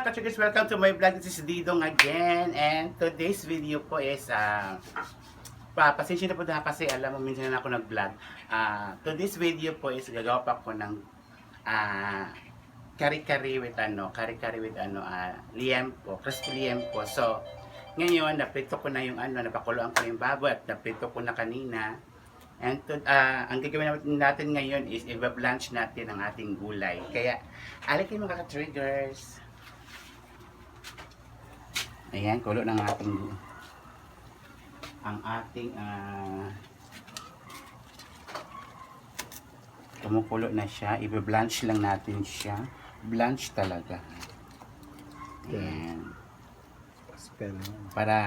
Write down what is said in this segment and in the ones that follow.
mga katsugis, welcome to my vlog. This is Didong again. And today's video po is, uh, pa, pasensya na po na kasi alam mo, minsan na ako nag-vlog. Ah, today's video po is gagawa pa ko ng ah, kari-kari with ano, kari-kari with ano, ah, liempo, crispy liempo. So, ngayon, naprito ko na yung ano, napakuluan ko yung baboy at naprito ko na kanina. And to, ah, ang gagawin natin- ngayon is i-blanch natin ang ating gulay. Kaya, alin kayo mga ka-triggers. Ayan, kulo ng ating ang ating ah kumukulo na siya. I-blanch lang natin siya. Blanch talaga. Ayan. Para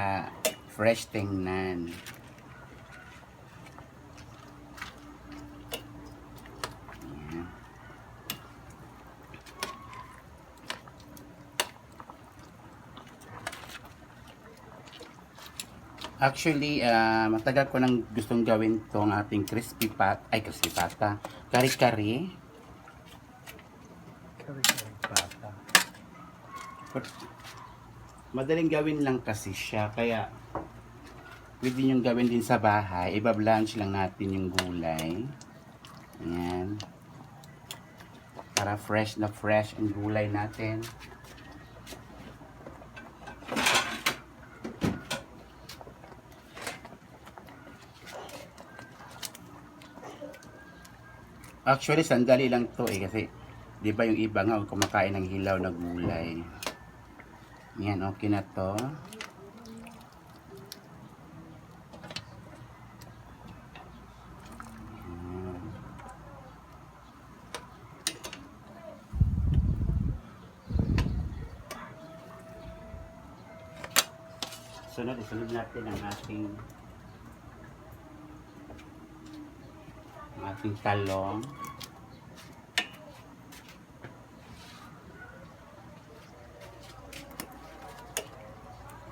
fresh tingnan. Actually, ah, matagal ko nang gustong gawin tong ating crispy pat, ay crispy pata, kari-kari. Kari-kari pata. Madaling gawin lang kasi siya, kaya pwede nyo gawin din sa bahay. Iba-blanch lang natin yung gulay. Ayan. Para fresh na fresh ang gulay natin. Actually, sandali lang to eh kasi 'di ba yung iba nga kumakain ng hilaw na gulay. Yan, okay na to. Sunod, isunod natin ang ating ating talong.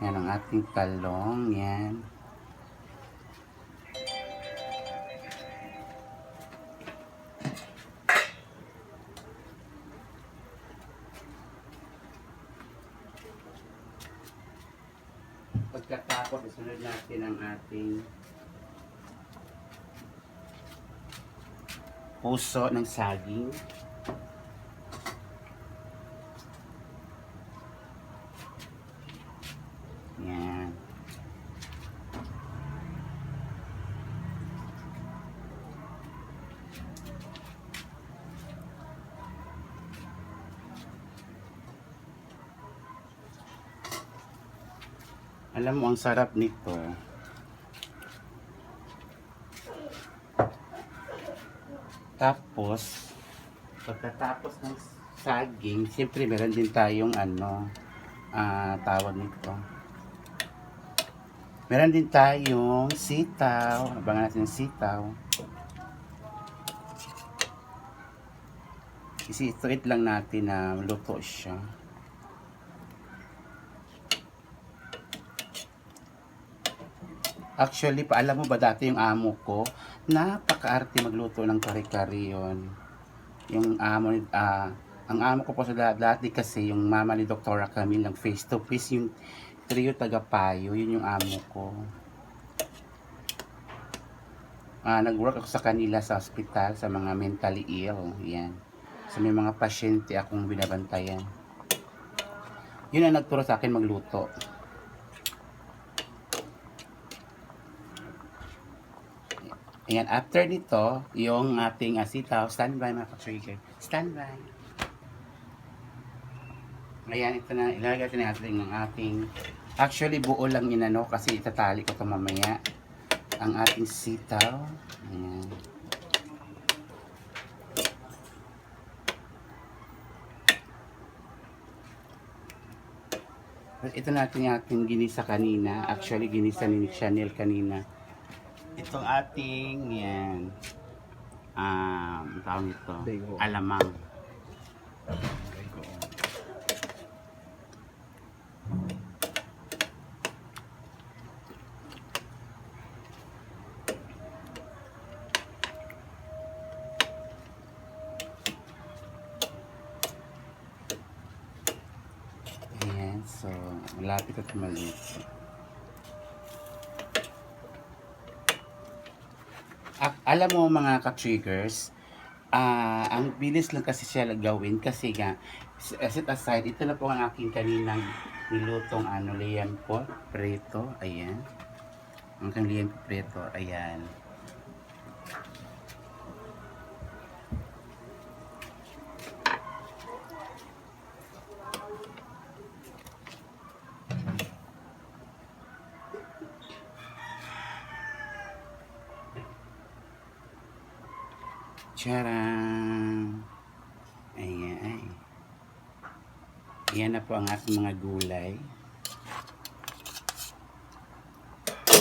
Yan ang ating talong. Yan. Puso ng saging. Yan. Alam mo, ang sarap nito. Tapos, pagkatapos ng saging, siyempre meron din tayong ano, ah tawag nito. Meron din tayong sitaw. Abangan natin sitaw. Isi-ituit lang natin na luto siya. Actually, paalam mo ba dati yung amo ko, napakaarte magluto ng kare-kare yun. Yung amo, ah, ang amo ko po sa da- dati kasi, yung mama ni Dr. Camille ng face to face, yung trio tagapayo, yun yung amo ko. Ah, nag-work ako sa kanila sa hospital, sa mga mentally ill, yan. Sa may mga pasyente akong binabantayan. Yun ang nagturo sa akin magluto. Ayan, after nito, yung ating asitaw, standby mga ka-trigger. Standby. Ayan, ito na, ilalagay natin natin ng ating, actually buo lang inano kasi itatali ko ito mamaya. Ang ating sitaw. Ayan. Ito natin yung ating ginisa kanina. Actually, ginisa ni Chanel kanina itong ating yan um tawag Bego. alamang Malapit at maluto. Alam mo mga ka-triggers, ah ang bilis lang kasi siya gawin kasi nga, set aside, ito na po ang aking kaninang nilutong ano, liyan po, preto, ayan. Ang po preto, ayan. Tcharam! Ayan, ay. Yan na po ang ating mga gulay.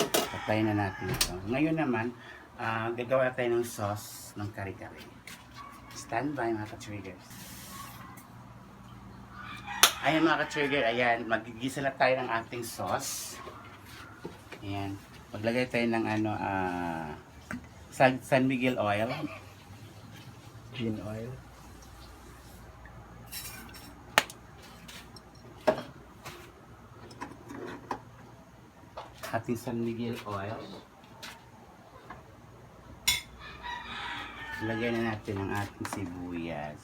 Patayin na natin ito. Ngayon naman, ah, gagawa tayo ng sauce ng kari-kari. Stand by mga ka-triggers. Ayan mga ka-trigger, ayan, magigisa na tayo ng ating sauce. Ayan, maglagay tayo ng ano, ah, San, San Miguel oil. Bean oil. ating San Miguel oil. Lagyan na natin ang ating sibuyas.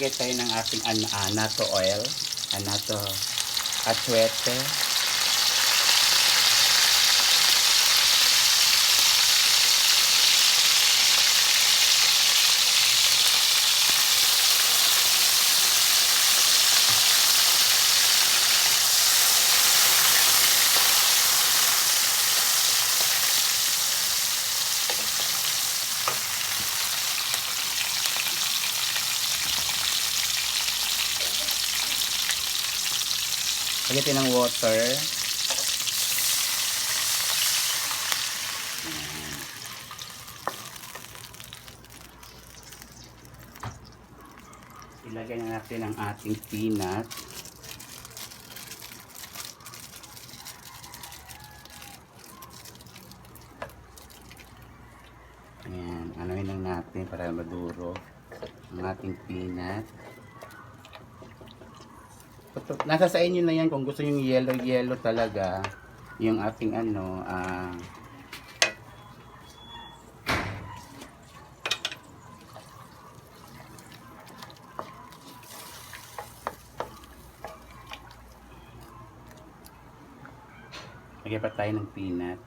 Maglagay tayo ng ating an anato oil. Anato atsuete. Tayo ng water. Ilagay na natin ang ating peanut. Ayan, anuhin lang natin para maduro ang ating peanut. Nasa sa inyo na yan kung gusto yung yellow yellow talaga yung ating ano ah Lagyan pa tayo ng peanut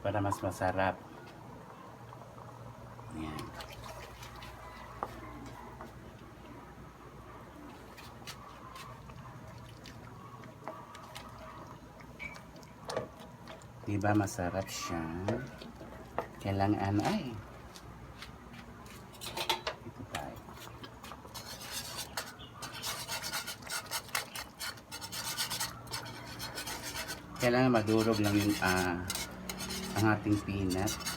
para mas masarap. Yan. Diba masarap siya? Kailangan ay. Ito tayo. Kailangan madurog lang yung ah, ang ating peanut.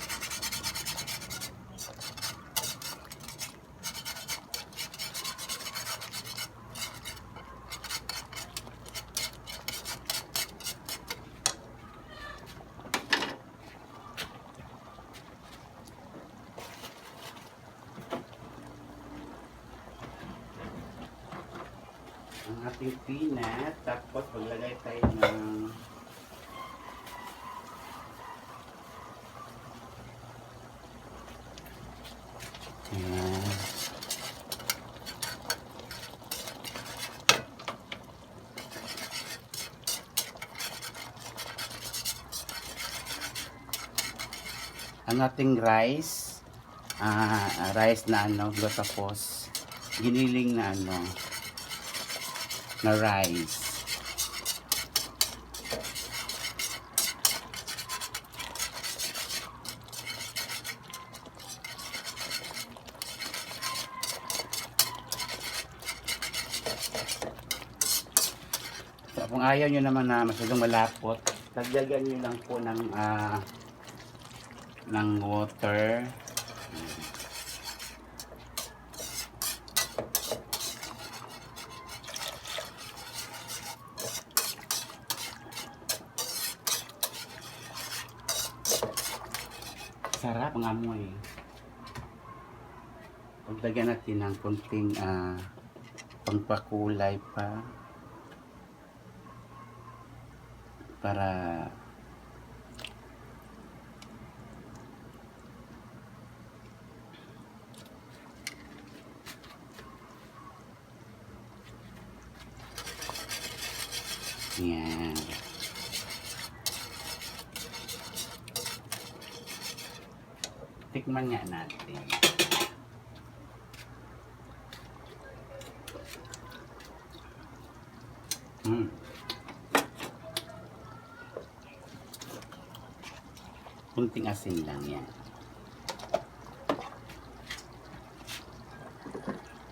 Ating peanut. Tapos maglagay tayo ng Ayan. Ang ating rice, ah rice na ano, tapos giniling na ano, na rice. So, kung ayaw nyo naman na masyadong malapot, dagdagan nyo lang po ng ah, ng water. Sarap ang amoy. Pagdagan natin ng konting ah, pangpakulay pa para Yan. Tikman nga natin. Mm. Kunting asin lang yan.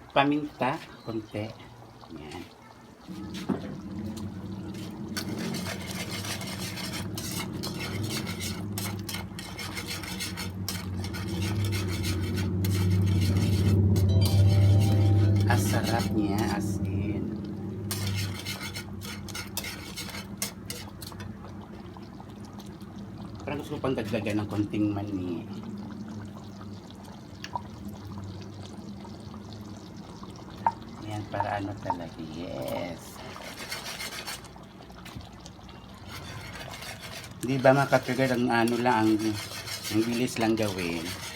Paminta, konti. Yan. Ang sarap niya, asin. Parang gusto ko pang dagdagan ng konting mani. Yan, para ano talaga, yes. Di ba mga katrigger, ang ano lang, ang, ang bilis lang gawin.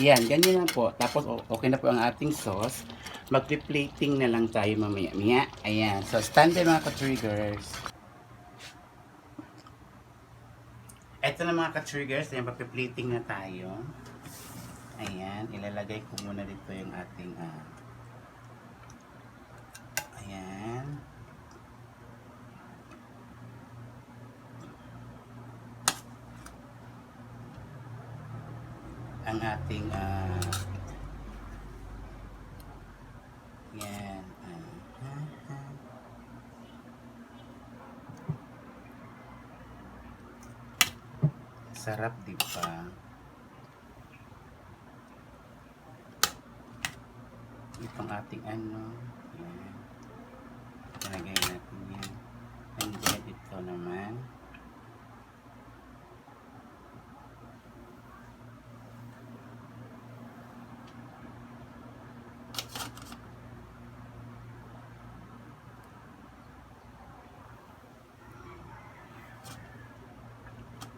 Yan, ganyan na po. Tapos okay na po ang ating sauce. Mag-plating na lang tayo mamaya. Maya. Ayan. So, standard mga ka-triggers. Ito na mga ka-triggers. Ayan, mag-plating na tayo. Ayan. Ilalagay ko muna dito yung ating ah, Ayan. Ang ating ah yan ah, sarap di ba? Itong ating ano yan ilagay natin yan and then ito naman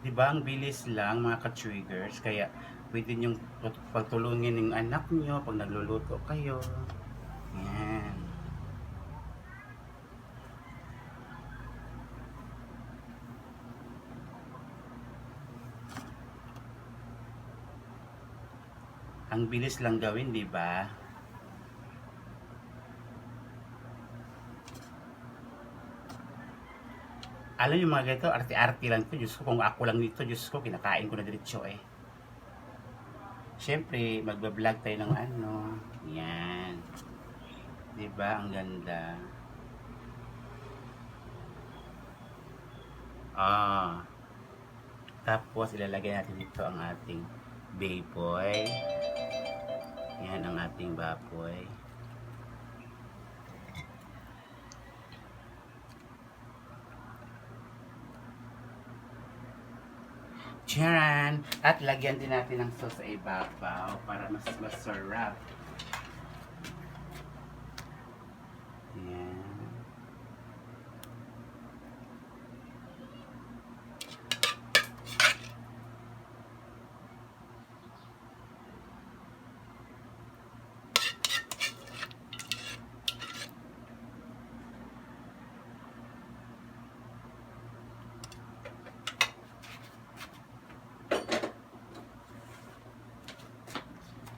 Di ba ang bilis lang mga ka-triggers kaya pwede niyong pagtulungin ng anak niyo pag nagluluto kayo. Yan. Ang bilis lang gawin, di ba? Alam yung mga ganito, arte-arte lang to. Diyos ko, kung ako lang dito, Diyos ko, kinakain ko na diretso eh. Siyempre, magbablog tayo ng ano. Yan. Diba? Ang ganda. Ah. Tapos, ilalagay natin dito ang ating baboy. Yan ang ating baboy. Charan! At lagyan din natin ng sauce sa ibabaw para mas masarap.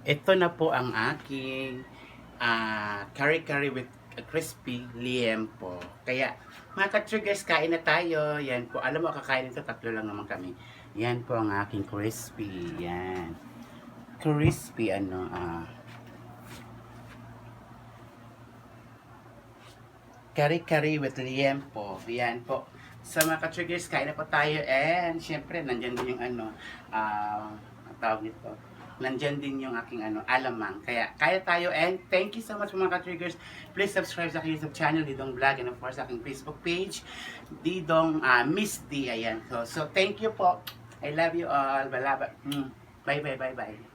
Ito na po ang aking ah curry curry with crispy liempo. Kaya, mga ka-triggers, kain na tayo. Yan po. Alam mo, kakain nito, tatlo lang naman kami. Yan po ang aking crispy. Yan. Crispy, ano, ah. Kari-kari with liempo. Yan po. Sa mga ka-triggers, kain na po tayo. And, syempre, nandyan din yung ano, ah, ang tawag nito. Nandyan din yung aking ano, alamang. Kaya, kaya tayo. And, thank you so much mga ka-triggers. Please subscribe sa aking YouTube channel, Didong Vlog. And of course, sa aking Facebook page, Didong ah, Miss D. Ayan. So, so, thank you po. I love you all. Mm. Bye, bye, bye, bye.